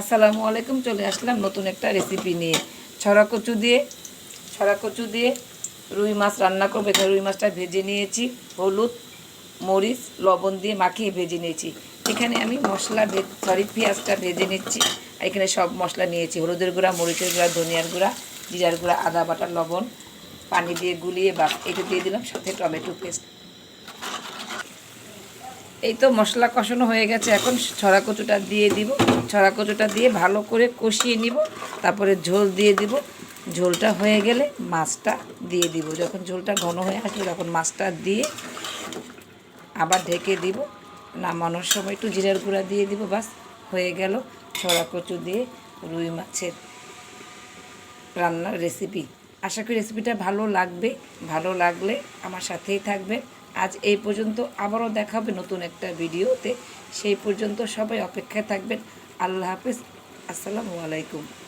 আসসালামু আলাইকুম, চলে আসলাম নতুন একটা রেসিপি নিয়ে। ছড়া কচু দিয়ে ছড়া কচু দিয়ে রুই মাছ রান্না করব। এখানে রুই মাছটা ভেজে নিয়েছি, হলুদ, মরিচ, লবণ দিয়ে মাখিয়ে ভেজে নিয়েছি। এখানে আমি মশলা সরি পেঁয়াজটা ভেজে নিচ্ছি। এখানে সব মশলা নিয়েছি। হলুদের গুঁড়া, মরিচের গুঁড়া, ধনিয়ার গুঁড়া, জিরার গুঁড়া, আদা, বাটা, লবণ, পানি দিয়ে গুলিয়ে বা এটা দিয়ে দিলাম সাথে টমেটো পেস্ট। এই তো মশলা কষানো হয়ে গেছে, এখন ছড়া কচুটা দিয়ে দিব। ছড়া কচুটা দিয়ে ভালো করে কষিয়ে নিব, তারপরে ঝোল দিয়ে দিব। ঝোলটা হয়ে গেলে মাছটা দিয়ে দিব। যখন ঝোলটা ঘন হয়ে আসবে, তখন মাছটা দিয়ে আবার ঢেকে দিব। নামানোর সময় একটু জিরার গুঁড়া দিয়ে দিব, বাস হয়ে গেল ছড়া কচু দিয়ে রুই মাছের রান্নার রেসিপি আশা করি রেসিপিটা ভালো লাগবে। ভালো লাগলে আমার সাথেই থাকবে আজ এই পর্যন্ত আবারও দেখা হবে নতুন একটা ভিডিওতে। সেই পর্যন্ত সবাই অপেক্ষায় থাকবেন। আল্লাহ হাফিজ। আসসালামু আলাইকুম।